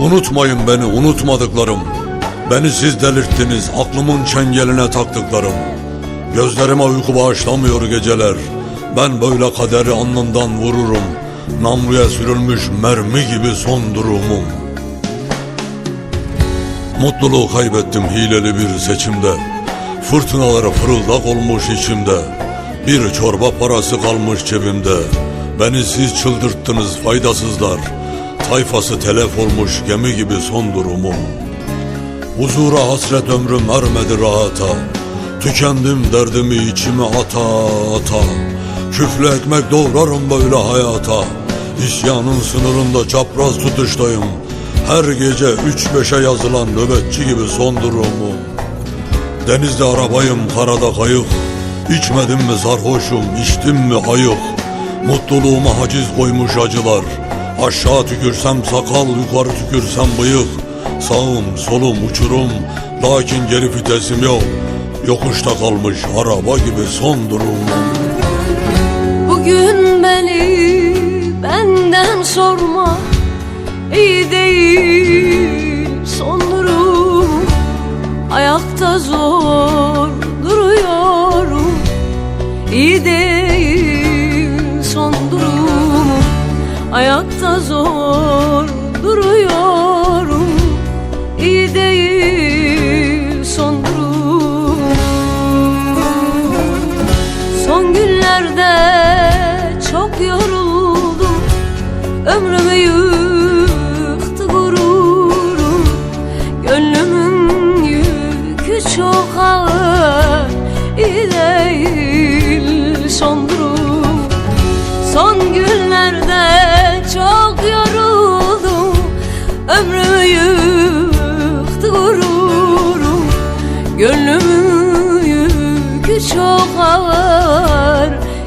Unutmayın beni unutmadıklarım. Beni siz delirttiniz aklımın çengeline taktıklarım. Gözlerime uyku bağışlamıyor geceler. Ben böyle kaderi alnından vururum. Namluya sürülmüş mermi gibi son durumum. Mutluluğu kaybettim hileli bir seçimde. Fırtınalara fırıldak olmuş içimde. Bir çorba parası kalmış cebimde. Beni siz çıldırttınız faydasızlar. Tayfası telef olmuş gemi gibi son durumum. Huzura hasret ömrüm ermedi rahata. Tükendim derdimi içime ata ata. Küflü ekmek doğrarım böyle hayata. İsyanın sınırında çapraz tutuştayım. Her gece üç beşe yazılan nöbetçi gibi son durumum. Denizde arabayım, karada kayık. İçmedim mi sarhoşum, içtim mi ayık. Mutluluğuma haciz koymuş acılar. Aşağı tükürsem sakal, yukarı tükürsem bıyık. Sağım, solum, uçurum. Lakin geri vitesim yok. Yokuşta kalmış araba gibi son durumum. Bugün beni benden sorma iyi değil zor duruyorum. İyi değil son durum. Son günlerde çok yoruldum. Ömrümü yıktı gururum. Gönlümün yükü çok ağır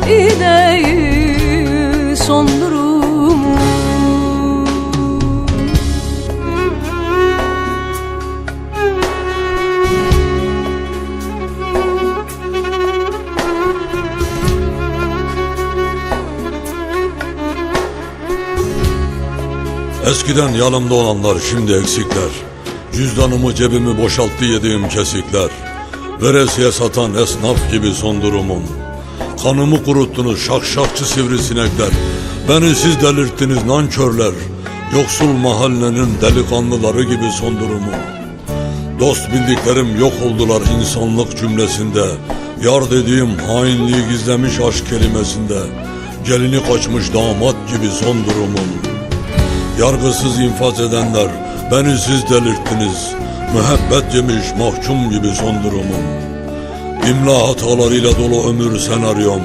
İyi değil son durum Eskiden yanımda olanlar şimdi eksikler. Cüzdanımı cebimi boşalttı yediğim kesikler. Veresiye satan esnaf gibi son durumum. Kanımı kuruttunuz şakşakçı sivrisinekler. Beni siz delirttiniz nankörler. Yoksul mahallenin delikanlıları gibi son durumum. Dost bildiklerim yok oldular insanlık cümlesinde. Yar dediğim hainliği gizlemiş aşk kelimesinde. Gelini kaçmış damat gibi son durumum. Yargısız infaz edenler beni siz delirttiniz. Müebbet yemiş mahkum gibi son durumum. İmla hatalarıyla dolu ömür senaryom.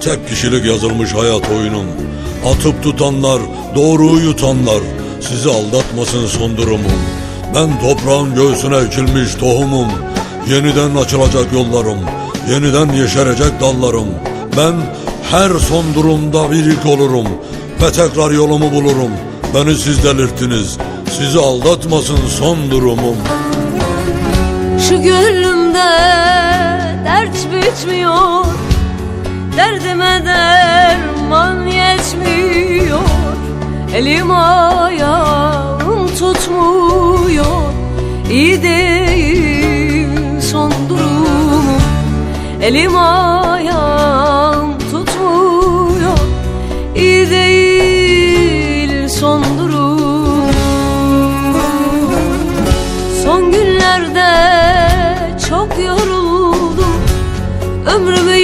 Tek kişilik yazılmış hayat oyunum. Atıp tutanlar, doğruyu yutanlar. Sizi aldatmasın son durumum. Ben toprağın göğsüne ekilmiş tohumum. Yeniden açılacak yollarım. Yeniden yeşerecek dallarım. Ben her son durumda bir ilk olurum. Ve tekrar yolumu bulurum. Beni siz delirttiniz. Sizi aldatmasın son durumum. Şu gönlümde dert bitmiyor. Derdime derman yetmiyor. Elim ayağım tutmuyor. İyi değil son durumum. Elim ayağım tutmuyor. İyi değil Ömrümü